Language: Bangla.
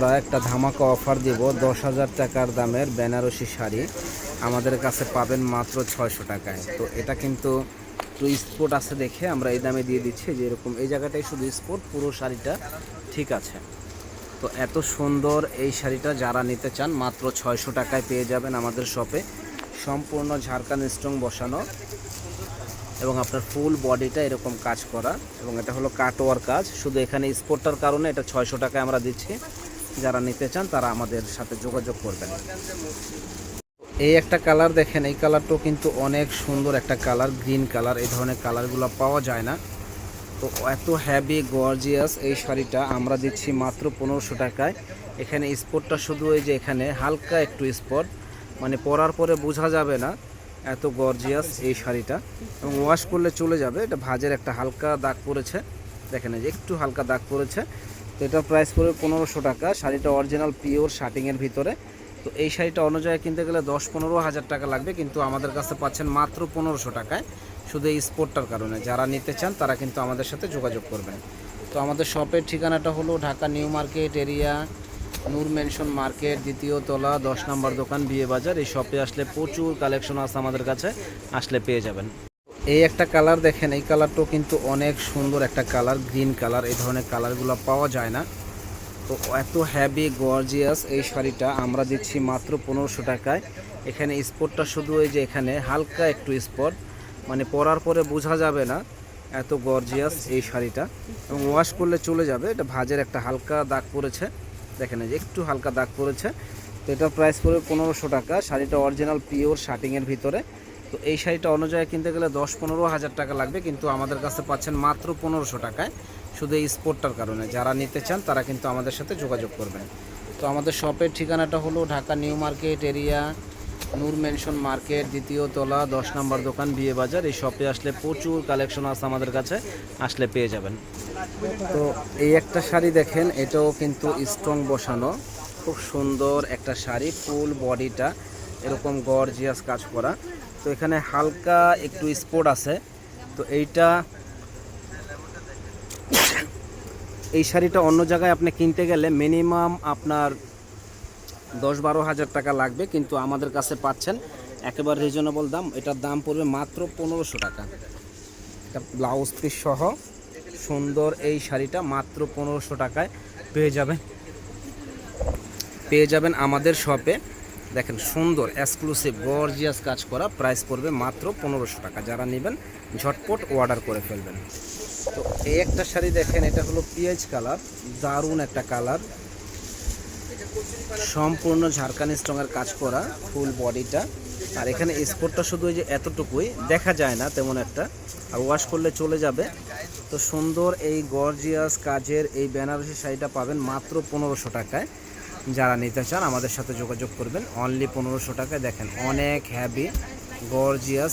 আমরা একটা ধামাকা অফার দিব, দশ হাজার টাকার দামের বেনারসি শাড়ি। আমাদের কাছে পাবেন মাত্র ছয়শো টাকায়। তো এটা কিন্তু একটু স্পোর্ট আছে দেখে আমরা এই দামে দিয়ে দিচ্ছি, যে এরকম এই জায়গাটাই শুধু স্পোর্ট পুরো শাড়িটা ঠিক আছে। তো এত সুন্দর এই শাড়িটা যারা নিতে চান, মাত্র ছয়শো টাকায় পেয়ে যাবেন আমাদের শপে। সম্পূর্ণ ঝাড়খান স্ট্রং বসানো এবং আপনার ফুল বডিটা এরকম কাজ করা। এবং এটা হলো কাটোয়ার কাজ। শুধু এখানে স্পোর্টটার কারণে এটা ছয়শো টাকায় আমরা দিচ্ছি। যারা নিতে চান, তারা আমাদের সাথে যোগাযোগ করবেন। এই একটা কালার দেখেন, এই কালারটাও কিন্তু অনেক সুন্দর একটা কালার, গ্রিন কালার, এই ধরনের কালারগুলো পাওয়া যায় না। তো এত হ্যাভি গর্জিয়াস এই শাড়িটা আমরা দিচ্ছি মাত্র পনেরোশো টাকায়। এখানে স্পটটা শুধু ওই যে এখানে হালকা একটু স্পট মানে পরার পরে বোঝা যাবে না এত গর্জিয়াস এই শাড়িটা। এবং ওয়াশ করলে চলে যাবে, এটা ভাজের একটা হালকা দাগ পড়েছে। দেখেন যে একটু হালকা দাগ পড়েছে। তো এটার প্রাইস পড়বে পনেরোশো টাকা। শাড়িটা অরিজিনাল পিওর শার্টিংয়ের ভিতরে। তো এই শাড়িটা অনুযায়ী কিনতে গেলে দশ পনেরো হাজার টাকা লাগবে, কিন্তু আমাদের কাছে পাচ্ছেন মাত্র পনেরোশো টাকায়। শুধু এই স্পোর্টটার কারণে। যারা নিতে চান, তারা কিন্তু আমাদের সাথে যোগাযোগ করবেন। তো আমাদের শপের ঠিকানাটা হলো Dhaka new market area, Noor mansion market, দ্বিতীয় তলা, দশ নম্বর দোকান, বিয়ে বাজার। এই শপে আসলে প্রচুর কালেকশন আছে আমাদের কাছে। আসলে পেয়ে যাবেন। এই একটা কালার দেখেন, এই কালারটাও কিন্তু অনেক সুন্দর একটা কালার, গ্রিন কালার, এই ধরনের কালারগুলো পাওয়া যায় না। তো এত হ্যাভি গর্জিয়াস এই শাড়িটা আমরা দিচ্ছি মাত্র পনেরোশো টাকায়। এখানে স্পটটা শুধু ওই যে এখানে হালকা একটু স্পট মানে পরার পরে বোঝা যাবে না এত গর্জিয়াস এই শাড়িটা। এবং ওয়াশ করলে চলে যাবে, এটা ভাজের একটা হালকা দাগ পড়েছে। দেখেন যে একটু হালকা দাগ পড়েছে। তো এটার প্রাইস পড়বে পনেরোশো টাকা, শাড়িটা অরিজিনাল পিওর শার্টিংয়ের ভিতরে। তো এই শাড়িটা অনুযায়ী কিনতে গেলে দশ পনেরো হাজার টাকা লাগবে, কিন্তু আমাদের কাছে পাচ্ছেন মাত্র পনেরোশো টাকায়। শুধু এই স্পোর্টটার কারণে। যারা নিতে চান, তারা কিন্তু আমাদের সাথে যোগাযোগ করবেন। তো আমাদের শপের ঠিকানাটা হলো Dhaka new market area, Noor mansion market, দ্বিতীয় তলা, দশ নম্বর দোকান, বিয়ে বাজার। এই শপে আসলে প্রচুর কালেকশন আছে আমাদের কাছে, আসলে পেয়ে যাবেন। তো এই একটা শাড়ি দেখেন, এটাও কিন্তু স্ট্রং বসানো। খুব সুন্দর একটা শাড়ি, ফুল বডিটা, এরকম গর্জিয়াস কাজ করা। তো এখানে হালকা একটু স্পোর্ট আছে। তো এইটা এই শাড়িটা অন্য জায়গায় আপনি কিনতে গেলে মিনিমাম আপনার দশ বারো হাজার টাকা লাগবে, কিন্তু আমাদের কাছে পাচ্ছেন একেবারে রিজনেবল দাম। এটার দাম পড়বে মাত্র পনেরোশো টাকা। এটা ব্লাউজ পিস সহ সুন্দর এই শাড়িটা মাত্র পনেরোশো টাকায় পেয়ে যাবেন। পেয়ে যাবেন আমাদের শপে দেখেন, সুন্দর এক্সক্লুসিভ গর্জিয়াস কাজ করা প্রাইস পড়বে মাত্র পনেরোশো টাকা। যারা নেবেন, ঝটপট অর্ডার করে ফেলবেন। তো এই একটা শাড়ি দেখেন, এটা হলো পিঁয়াজ কালার, দারুণ একটা কালার। সম্পূর্ণ ঝাড়খানি স্ট্রংয়ের কাজ করা ফুল বডিটা আর এখানে স্পোর্টটা শুধু ওই যে এতটুকুই, দেখা যায় না তেমন একটা। আর ওয়াশ করলে চলে যাবে। তো সুন্দর এই গর্জিয়াস কাজের এই বেনারসি শাড়িটা পাবেন মাত্র পনেরোশো টাকায়। যারা নিতে চান আমাদের সাথে যোগাযোগ করবেন। অনলি পনেরোশো টাকায় দেখেন অনেক হ্যাভি গর্জিয়াস